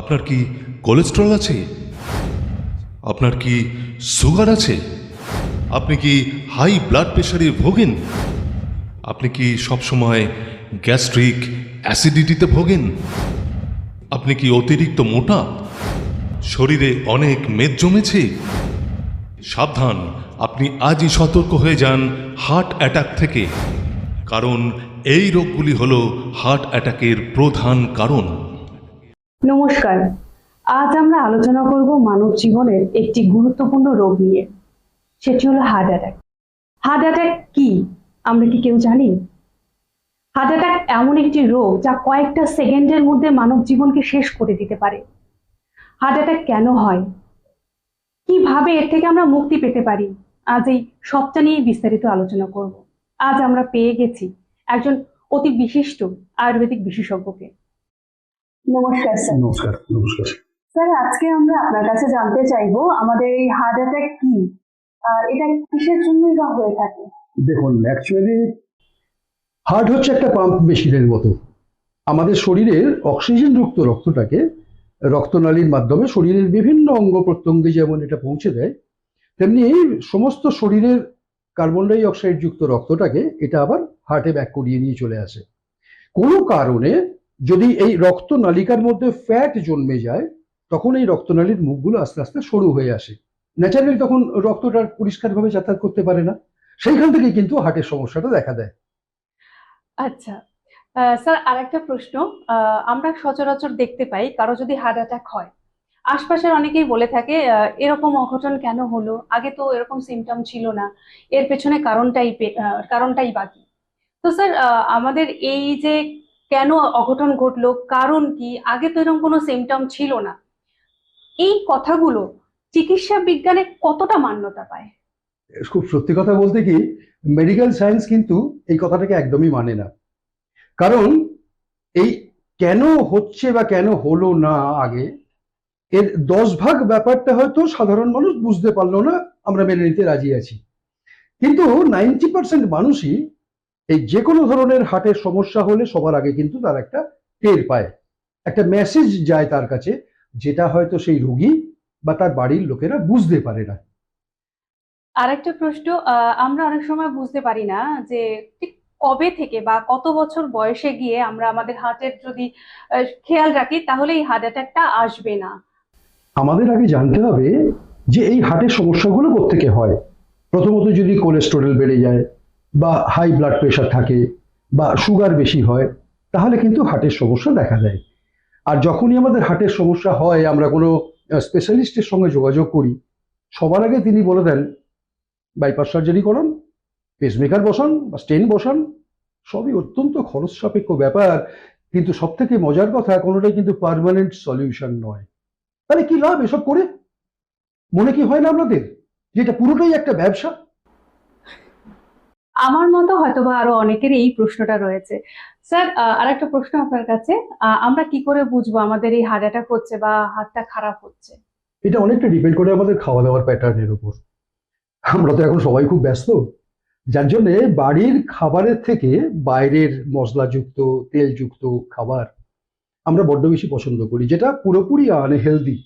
আপনার কি কোলেস্ট্রল আছে? আপনার কি সুগার আছে? আপনি কি হাই ব্লাড প্রেশারে ভোগেন? আপনি কি সবসময় গ্যাস্ট্রিক অ্যাসিডিটিতে ভোগেন? আপনি কি অতিরিক্ত মোটা? শরীরে অনেক মেদ জমেছে? সাবধান, আপনি আজই সতর্ক হয়ে যান হার্ট অ্যাটাক থেকে। কারণ এই রোগগুলি হল হার্ট অ্যাটাকের প্রধান কারণ। নমস্কার। আজ আমরা আলোচনা করব মানব জীবনের একটি গুরুত্বপূর্ণ রোগ নিয়ে। সেটি হলো হার্ট অ্যাটাক হার্ট অ্যাটাক কি? আমরা কি কেউ জানি? হার্ট অ্যাটাক এমন একটি রোগ যা কয়েকটা সেকেন্ডের মধ্যে মানব জীবনকে শেষ করে দিতে পারে। হার্ট অ্যাটাক কেন হয়? কীভাবে এর থেকে আমরা মুক্তি পেতে পারি? আজ এই সবটা নিয়ে বিস্তারিত আলোচনা করব। আজ আমরা পেয়ে গেছি একজন অতি বিশিষ্ট আয়ুর্বেদিক বিশেষজ্ঞকে। নমস্কার স্যার। নমস্কার নমস্কার। স্যার আজকে আমরা আপনার কাছে জানতে চাইব আমাদের এই হার্ট অ্যাটাক কি? আর এটা কিসের জন্যই বা হয়ে থাকে? দেখুন অ্যাকচুয়ালি হার্ট হচ্ছে একটা পাম্প মেশিনের মতো। আমাদের শরীরের অক্সিজেনযুক্ত রক্তটাকে রক্তনালীর মাধ্যমে শরীরের বিভিন্ন অঙ্গ প্রত্যঙ্গে যেমন এটা পৌঁছে দেয় তেমনি সমস্ত শরীরের কার্বন ডাই অক্সাইড যুক্ত রক্তটাকে এটা আবার হার্টে ব্যাক করিয়ে নিয়ে চলে আসে। কোনো কারণে যদি এই রক্তনালিকার মধ্যে ফ্যাট জন্মে যায় তখন এই রক্তনালীর মুখগুলো আস্তে আস্তে সরু হয়ে আসে। ন্যাচারালি তখন রক্তটা পরিষ্কারভাবে যাতায়াত করতে পারে না। সেইখান থেকে কিন্তু হার্টের সমস্যাটা দেখা দেয়। আচ্ছা স্যার আরেকটা প্রশ্ন আহ, আমরা সচরাচর দেখতে পাই কারও যদি হার্ট অ্যাটাক হয়। আশপাশের অনেকেই বলে থাকে এরকম অঘটন কেন হলো? আগে তো এরকম সিমটম ছিল না। এর পেছনে কারণটাই কারণটাই বাকি। তো স্যার আমাদের এই যে কেন অঘটন ঘটলো? কারণ কি? আগে তো এরকম কোনো সিমটম ছিল না। এই কথাগুলো চিকিৎসা বিজ্ঞানে কতটা মান্যতা পায়? খুব সত্যি কথা বলতে কি মেডিকেল সায়েন্স কিন্তু এই কথাটাকে একদমই মানে না। কারণ এই কেন হচ্ছে বা কেন হলো না আগে, এর দশ ভাগ ব্যাপারটা হয়তো সাধারণ মানুষ বুঝতে পারল না, আমরা মেনে নিতে রাজি আছি। কিন্তু নাইনটি পার্সেন্ট মানুষই এই যে কোনো ধরনের হার্টের সমস্যা হলে সবার আগে কিন্তু তার একটা টের পায়। একটা মেসেজ যায় তার কাছে যেটা হয়তো সেই রোগী বা তার বাড়ির লোকেরা বুঝতে পারে না। আরেকটা প্রশ্ন আমরা অনেক সময় বুঝতে পারি না যে ঠিক কবে থেকে বা কত বছর বয়সে গিয়ে আমরা আমাদের হার্টের যদি খেয়াল রাখি তাহলে এই হার্ট অ্যাটাকটা আসবে না। আমাদের আগে জানতে হবে যে এই হার্টের সমস্যাগুলো কোত্থেকে হয়। প্রথমত যদি কোলেস্টেরল বেড়ে যায় বা হাই ব্লাড প্রেশার থাকে বা সুগার বেশি হয়, তাহলে কিন্তু হার্টের সমস্যা দেখা দেয়। আর যখনই আমাদের হার্টের সমস্যা হয়, আমরা কোনো স্পেশালিস্টের সঙ্গে যোগাযোগ করি, সবার আগে তিনি বলে দেন বাইপাস সার্জারি করান পেসমেকার বসান বা স্টেন বসান, সবই অত্যন্ত খরচ সাপেক্ষ ব্যাপার, কিন্তু সব থেকে মজার কথা, কোনোটাই কিন্তু পার্মানেন্ট সলিউশন নয়। তাহলে কি লাভ এসব করে? মনে কি হয় না আপনাদের? যেটা পুরোটাই একটা ব্যবসা? আমার মতো হয়তো বা আরও অনেকের এই প্রশ্নটা রয়েছে। স্যার আহ, আরেকটা প্রশ্ন আপনার কাছে। আমরা কি করে বুঝব আমাদের এই হার্ট অ্যাটাক হচ্ছে বা হার্টটা খারাপ হচ্ছে? এটা অনেকটা ডিপেন্ড করে আমাদের খাওয়া দাওয়ার প্যাটার্নের উপর। আমরা তো এখন সবাই খুব ব্যস্ত। যার জন্য বাড়ির খাবারের থেকে বাইরের মশলাযুক্ত তেলযুক্ত খাবার আমরা বড্ড বেশি পছন্দ করি যেটা পুরোপুরি আনহেলদি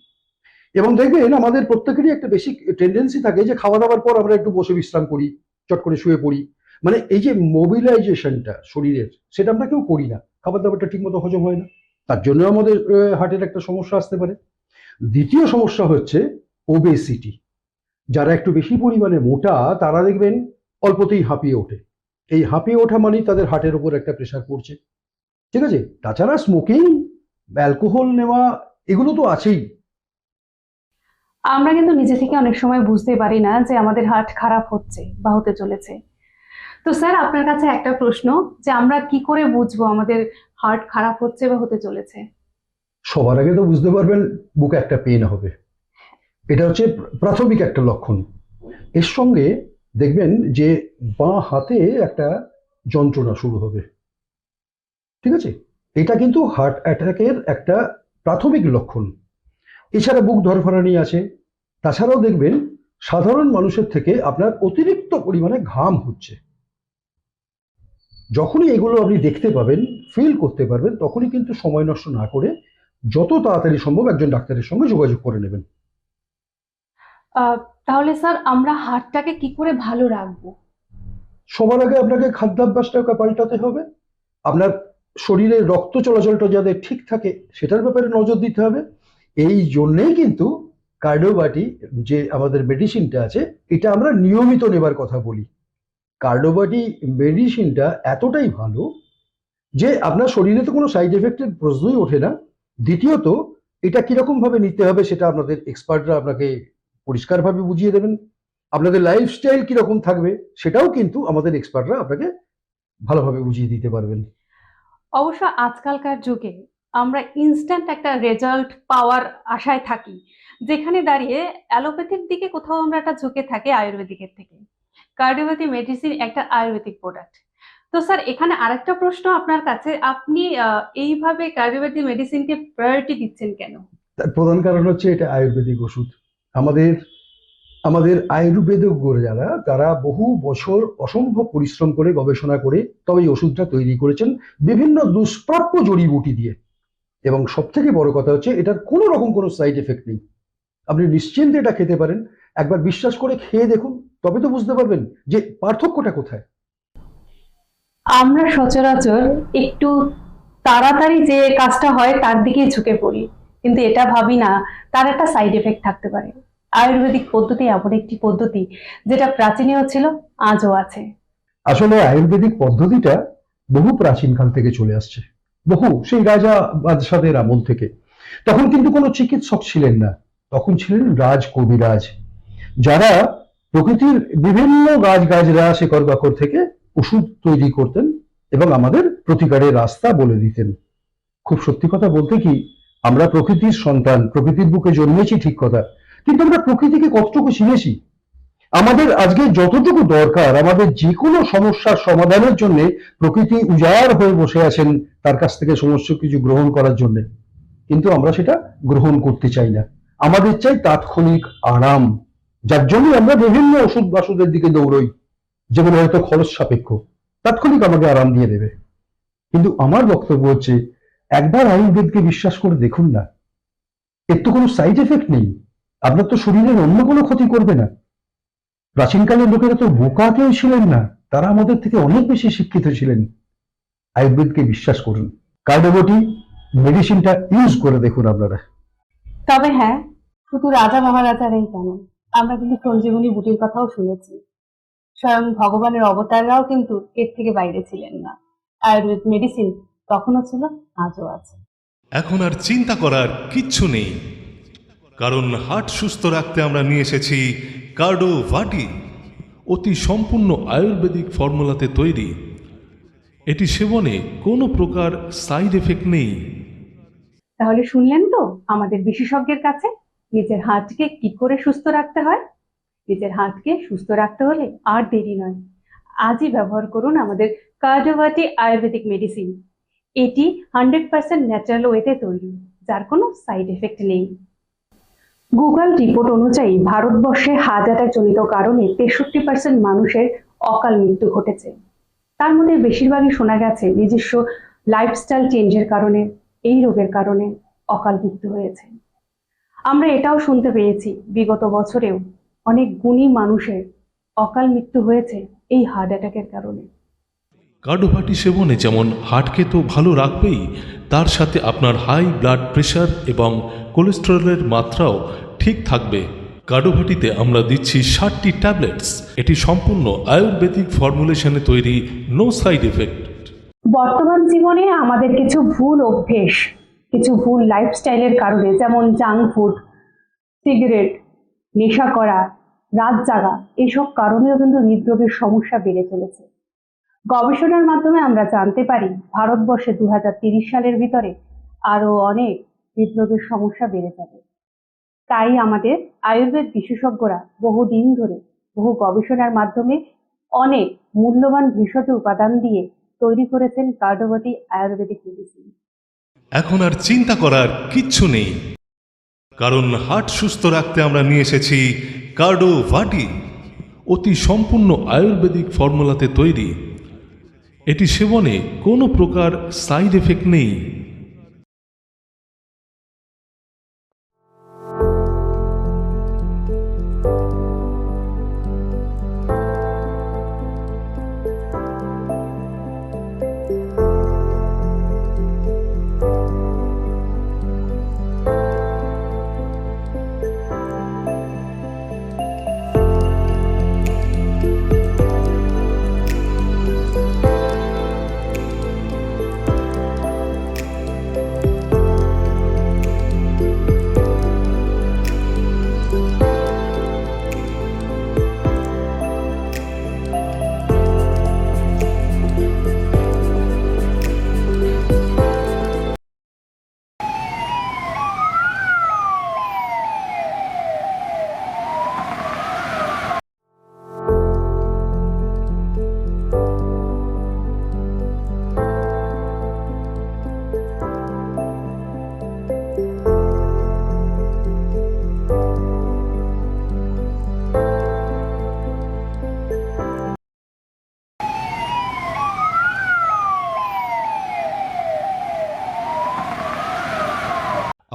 এবং দেখবেন আমাদের প্রত্যেকেরই একটা বেশি টেন্ডেন্সি থাকে যে খাওয়া দাওয়ার পর আমরা একটু বসে বিশ্রাম করি চট করে শুয়ে পড়ি। মানে এই যে মোবিলাইজেশনটা শরীরের, সেটা আমরা কেউ করি না। খাবার দাবারটা ঠিকমতো হজম হয় না। তার জন্য আমাদের হার্টের একটা সমস্যা আসতে পারে। দ্বিতীয় সমস্যা হচ্ছে ওবেসিটি যারা একটু বেশি পরিমাণে মোটা, তারা দেখবেন অল্পতেই হাঁপিয়ে ওঠে। এই হাঁপিয়ে ওঠা মানেই তাদের হার্টের উপর একটা প্রেশার পড়ছে। ঠিক আছে? তাছাড়া স্মোকিং অ্যালকোহল নেওয়া, এগুলো তো আছেই। আমরা কিন্তু নিজে থেকে অনেক সময় বুঝতে পারি না যে আমাদের হার্ট খারাপ হচ্ছে বা হতে চলেছে। তো স্যার, আপনার কাছে একটা প্রশ্ন, যে আমরা কি করে বুঝব আমাদের হার্ট খারাপ হচ্ছে বা হতে চলেছে? সবার আগে তো বুঝতে পারবেন, বুকে একটা পেন হবে। এটা হচ্ছে প্রাথমিক একটা লক্ষণ। এর সঙ্গে দেখবেন যে বাঁ হাতে একটা যন্ত্রণা শুরু হবে। ঠিক আছে? এটা কিন্তু হার্ট অ্যাটাকের একটা প্রাথমিক লক্ষণ। এছাড়া বুক ধরফরানি আছে। তাছাড়াও দেখবেন, সাধারণ মানুষের থেকে আপনার অতিরিক্ত পরিমাণে ঘাম হচ্ছে। যখনই এগুলো আপনি দেখতে পাবেন ফিল করতে পারবেন তখনই কিন্তু সময় নষ্ট না করে যত তাড়াতাড়ি সম্ভব একজন ডাক্তারের সঙ্গে যোগাযোগ করে নেবেন। তাহলে স্যার আমরা হার্টটাকে কি করে ভালো রাখব? সবার আগে আপনাকে খাদ্যাভ্যাসটাকে পাল্টাতে হবে। আপনার শরীরে রক্ত চলাচলটা যাতে ঠিক থাকে সেটার ব্যাপারে নজর দিতে হবে। এই জন্যেই কিন্তু কার্ডোবাটি যে আমাদের মেডিসিনটা আছে এটা আমরা নিয়মিত নেবার কথা বলি। কার্ডোবাটি মেডিসিনটা এতটাই ভালো যে আপনার শরীরে তো কোনো সাইড এফেক্টের প্রশ্নই ওঠে না। দ্বিতীয়ত, এটা কীরকম ভাবে নিতে হবে সেটা আপনাদের এক্সপার্টরা আপনাকে পরিষ্কারভাবে বুঝিয়ে দেবেন। আপনাদের লাইফস্টাইল কীরকম থাকবে সেটাও কিন্তু আমাদের এক্সপার্টরা আপনাকে ভালোভাবে বুঝিয়ে দিতে পারবেন। অবশ্য আজকালকার যুগে আমরা ইনস্ট্যান্ট একটা রেজাল্ট পাওয়ার আশায় থাকি, যেখানে দাঁড়িয়ে অ্যালোপ্যাথির দিকে কোথাও আমরা একটা ঝুঁকে থাকি, আয়ুর্বেদিকের থেকে। কার্ডিওপ্যাথি মেডিসিন একটা আয়ুর্বেদিক প্রোডাক্ট। তো স্যার, এখানে আরেকটা প্রশ্ন আপনার কাছে, আপনি এইভাবে কার্ডিওপ্যাথি মেডিসিনকে প্রায়োরিটি দিচ্ছেন কেন? তার প্রধান কারণ হচ্ছে এটা আয়ুর্বেদিক ওষুধ। আমাদের আমাদের আয়ুর্বেদজ্ঞরা যারা, তারা বহু বছর অসম্ভব পরিশ্রম করে, গবেষণা করে, তবে এই ওষুধটা তৈরি করেছেন বিভিন্ন দুষ্প্রাপ্য জড়িবুটি দিয়ে। এবং সব থেকে বড় কথা হচ্ছে, এটার কোনো রকম কোনো সাইড এফেক্ট নেই। আপনি নিশ্চিন্তে এটা খেতে পারেন। একবার বিশ্বাস করে খেয়ে দেখুন। তবে তো বুঝতে পারবেন যে পার্থক্যটা কোথায়। আমরা সচরাচর একটু তাড়াতাড়ি যে কাজটা হয় তার দিকেই ঝুঁকে পড়ি কিন্তু এটা ভাবি না তার একটা সাইড এফেক্ট থাকতে পারে। আয়ুর্বেদিক পদ্ধতি এমন একটি পদ্ধতি যেটা প্রাচীনেও ছিল আজও আছে। আসলে আয়ুর্বেদিক পদ্ধতিটা বহু প্রাচীনকাল থেকে চলে আসছে বহু সেই রাজা বাদশাদের আমল থেকে। তখন কিন্তু কোনো চিকিৎসক ছিলেন না তখন ছিলেন রাজ কবিরাজ যারা প্রকৃতির বিভিন্ন গাছ গাছরা শেকড় বাকর থেকে ওষুধ তৈরি করতেন এবং আমাদের প্রতিকারের রাস্তা বলে দিতেন। খুব সত্যি কথা বলতে কি, আমরা প্রকৃতির সন্তান, প্রকৃতির বুকে জন্মেছি ঠিক কথা, কিন্তু আমরা প্রকৃতিকে কতটুকু চিনেছি? আমাদের আজকে যতটুকু দরকার, আমাদের যে কোনো সমস্যার সমাধানের জন্য প্রকৃতি উজাড় হয়ে বসে আছেন তার কাছ থেকে সমস্ত কিছু গ্রহণ করার জন্য। কিন্তু আমরা সেটা গ্রহণ করতে চাই না। আমাদের চাই তাৎক্ষণিক আরাম। যার জন্য আমরা বিভিন্ন ওষুধ বাসুদের দিকে দৌড়ই যেগুলো হয়তো খরচ সাপেক্ষ। তাৎক্ষণিক আমাকে আরাম দিয়ে দেবে। কিন্তু আমার বক্তব্য হচ্ছে, একবার আয়ুর্বেদকে বিশ্বাস করে দেখুন না। এর তো কোনো সাইড এফেক্ট নেই। আপনার তো শরীরের অন্য কোনো ক্ষতি করবে না। প্রাচীনকালের লোকেরা তো বোকা কেউ ছিলেন না। তারা আমাদের থেকে অনেক বেশি শিক্ষিত ছিলেন। আয়ুর্বেদকে বিশ্বাস করুন। কার্ডোবটি মেডিসিনটা ইউজ করে দেখুন আপনারা। তবে হ্যাঁ শুধু রাজা মহারাজারাই কেন? আমরা কিন্তু সঞ্জীবনী বুটির কথাও শুনেছি। স্বয়ং ভগবানের অবতাররাও কিন্তু এর থেকে বাইরে ছিলেন না। আয়ুর্বেদ মেডিসিন তখনও ছিল আজও আছে। এখন আর চিন্তা করার কিচ্ছু নেই। কারণ হার্ট সুস্থ রাখতে আমরা নিয়ে এসেছি কার্ডো ভাটি অতি সম্পূর্ণ আয়ুর্বেদিক ফর্মুলাতে তৈরি। এটি সেবনে কোনো প্রকার সাইড এফেক্ট নেই। তাহলে শুনলেন তো আমাদের বিশেষজ্ঞের কাছে? নিজের হার্টকে কি করে সুস্থ রাখতে হয়? নিজের হার্টকে সুস্থ রাখতে হলে আর দেরি নয়। আজই ব্যবহার করুন আমাদের কার্ডোভাটি আয়ুর্বেদিক মেডিসিন। এটি হান্ড্রেড পার্সেন্ট ন্যাচারাল ওয়েতে তৈরি, যার কোনো সাইড এফেক্ট নেই। গুগল রিপোর্ট অনুযায়ী ভারতবর্ষে হার্ট অ্যাটাক জনিত কারণে তেষট্টি পার্সেন্ট মানুষের অকাল মৃত্যু ঘটেছে। তার মধ্যে বেশিরভাগই শোনা গেছে নিজস্ব লাইফস্টাইল চেঞ্জের কারণে, এই রোগের কারণে অকাল মৃত্যু হয়েছে। আমরা এটাও শুনতে পেয়েছি বিগত বছরেও অনেক গুণী মানুষের অকাল মৃত্যু হয়েছে এই হার্ট অ্যাটাকের কারণে। কার্ডোভাটি সেবনে যেমন হার্টকে তো ভালো রাখবেই তার সাথে আপনার হাই ব্লাড প্রেশার এবং কোলেস্টেরলের মাত্রাও ঠিক থাকবে। কার্ডোভাটিতে আমরা দিচ্ছি ষাটটি ট্যাবলেটস এটি সম্পূর্ণ আয়ুর্বেদিক ফর্মুলেশনে তৈরি নো সাইড এফেক্ট বর্তমান জীবনে আমাদের কিছু ভুল অভ্যেস কিছু ভুল লাইফস্টাইলের কারণে, যেমন জাঙ্ক ফুড সিগারেট নেশা করা, রাত জাগা এইসব কারণেও কিন্তু হৃদরোগের সমস্যা বেড়ে চলেছে। গবেষণার মাধ্যমে আমরা জানতে পারি, ভারতবর্ষে দু সালের ভিতরে আরও অনেক হৃদরোগের সমস্যা বেড়ে যাবে। তাই আমাদের আয়ুর্বেদ বিশেষজ্ঞরা বহুদিন ধরে বহু গবেষণার মাধ্যমে অনেক মূল্যবান ভেষজ উপাদান দিয়ে তৈরি করেছেন কার্ডোভাটি আয়ুর্বেদিক মেডিসিন এখন আর চিন্তা করার কিচ্ছু নেই। কারণ হার্ট সুস্থ রাখতে আমরা নিয়ে এসেছি কার্ডো ভাটি, অতি সম্পূর্ণ আয়ুর্বেদিক ফর্মুলাতে তৈরি। এটি সেবনে কোনো প্রকার সাইড এফেক্ট নেই।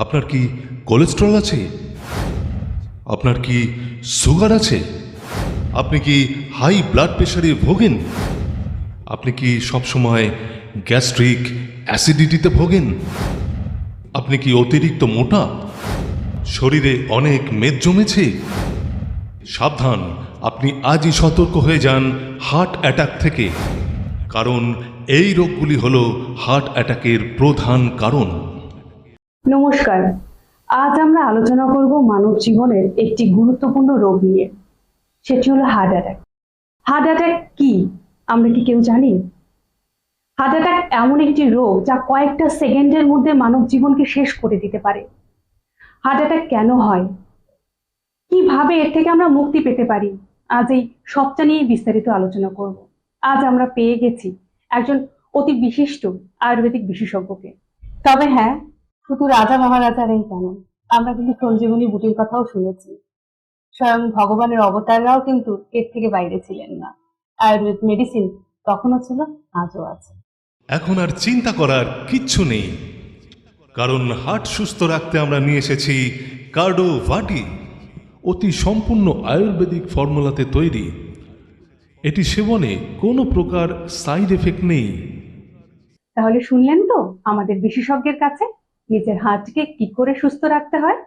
আপনার কি কোলেস্ট্রল আছে? আপনার কি সুগার আছে? আপনি কি হাই ব্লাড প্রেশারে ভোগেন? আপনি কি সবসময় গ্যাস্ট্রিক অ্যাসিডিটিতে ভোগেন? আপনি কি অতিরিক্ত মোটা? শরীরে অনেক মেদ জমেছে? সাবধান, আপনি আজই সতর্ক হয়ে যান হার্ট অ্যাটাক থেকে। কারণ এই রোগগুলি হল হার্ট অ্যাটাকের প্রধান কারণ। নমস্কার। আজ আমরা আলোচনা করব মানব জীবনের একটি গুরুত্বপূর্ণ রোগ নিয়ে। সেটি হলো হার্ট অ্যাটাক হার্ট অ্যাটাক কি? আমরা কি কেউ জানি? হার্ট অ্যাটাক এমন একটি রোগ যা কয়েকটা সেকেন্ডের মধ্যে মানব জীবনকে শেষ করে দিতে পারে। হার্ট অ্যাটাক কেন হয়? কীভাবে এর থেকে আমরা মুক্তি পেতে পারি? আজ এই সবটা নিয়ে বিস্তারিত আলোচনা করব। আজ আমরা পেয়ে গেছি একজন অতি বিশিষ্ট আয়ুর্বেদিক বিশেষজ্ঞকে। তবে হ্যাঁ শুধু রাজা মহারাজারাই কেন? আমরা কিন্তু সঞ্জীবনী বুটির কথাও শুনেছি। স্বয়ং ভগবানের অবতাররাও কিন্তু এর থেকে বাইরে ছিলেন না। আয়ুর্বেদ মেডিসিন তখনও ছিল আজও আছে। এখন আর চিন্তা করার কিচ্ছু নেই। কারণ হার্ট সুস্থ রাখতে আমরা নিয়ে এসেছি কার্ডো ভাটি অতি সম্পূর্ণ আয়ুর্বেদিক ফর্মুলাতে তৈরি। এটি সেবনে কোনো প্রকার সাইড এফেক্ট নেই। তাহলে শুনলেন তো আমাদের বিশেষজ্ঞের কাছে? নিজের হাতকে কি করে সুস্থ রাখতে হয়?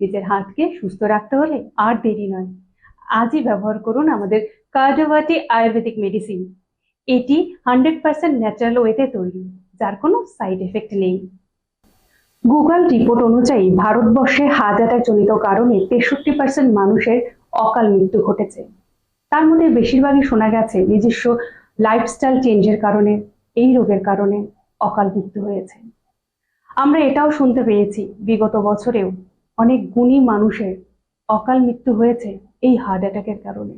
নিজের হাতকে সুস্থ রাখতে হলে আর দেরি নয়। আজই ব্যবহার করুন আমাদের কার্ডোভাটি আয়ুর্বেদিক মেডিসিন এটি হান্ড্রেড পার্সেন্ট ন্যাচারাল ওয়েতে তৈরি, যার কোনো সাইড এফেক্ট নেই। গুগল রিপোর্ট অনুযায়ী ভারতবর্ষে হার্ট অ্যাটাক জনিত কারণে তেষট্টি পার্সেন্ট মানুষের অকাল মৃত্যু ঘটেছে। তার মধ্যে বেশিরভাগই শোনা গেছে নিজস্ব লাইফস্টাইল চেঞ্জের কারণে, এই রোগের কারণে অকাল মৃত্যু হয়েছে। আমরা এটাও শুনতে পেয়েছি বিগত বছরেও অনেক গুণী মানুষের অকাল মৃত্যু হয়েছে এই হার্ট অ্যাটাকের কারণে।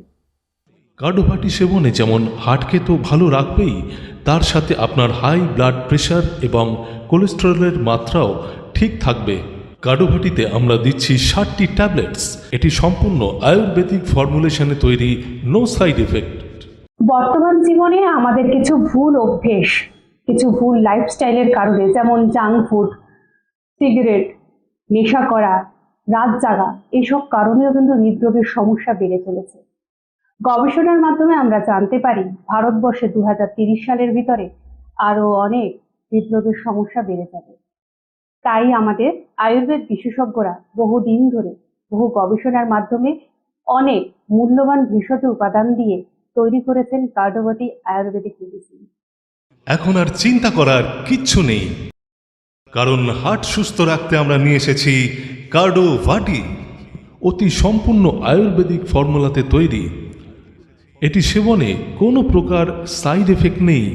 কার্ডোভাটি সেবনে যেমন হার্টকে তো ভালো রাখবেই তার সাথে আপনার হাই ব্লাড প্রেশার এবং কোলেস্টেরলের মাত্রাও ঠিক থাকবে। কার্ডোভাটিতে আমরা দিচ্ছি ষাটটি ট্যাবলেটস এটি সম্পূর্ণ আয়ুর্বেদিক ফর্মুলেশনে তৈরি নো সাইড এফেক্ট বর্তমান জীবনে আমাদের কিছু ভুল অভ্যেস কিছু ভুল লাইফস্টাইলের কারণে, যেমন জাঙ্ক ফুড সিগারেট নেশা করা, রাত জাগা এইসব কারণেও কিন্তু হৃদরোগের সমস্যা বেড়ে চলেছে। গবেষণার মাধ্যমে আমরা জানতে পারি, ভারতবর্ষে দু সালের ভিতরে আরও অনেক হৃদরোগের সমস্যা বেড়ে যাবে। তাই আমাদের আয়ুর্বেদ বিশেষজ্ঞরা বহুদিন ধরে বহু গবেষণার মাধ্যমে অনেক মূল্যবান ভেষজ উপাদান দিয়ে তৈরি করেছেন কার্ডোভাটি আয়ুর্বেদিক মেডিসিন এখন আর চিন্তা করার কিচ্ছু নেই। কারণ হার্ট সুস্থ রাখতে আমরা নিয়ে এসেছি কার্ডো ভাটি, অতি সম্পূর্ণ আয়ুর্বেদিক ফর্মুলাতে তৈরি। এটি সেবনে কোনো প্রকার সাইড এফেক্ট নেই।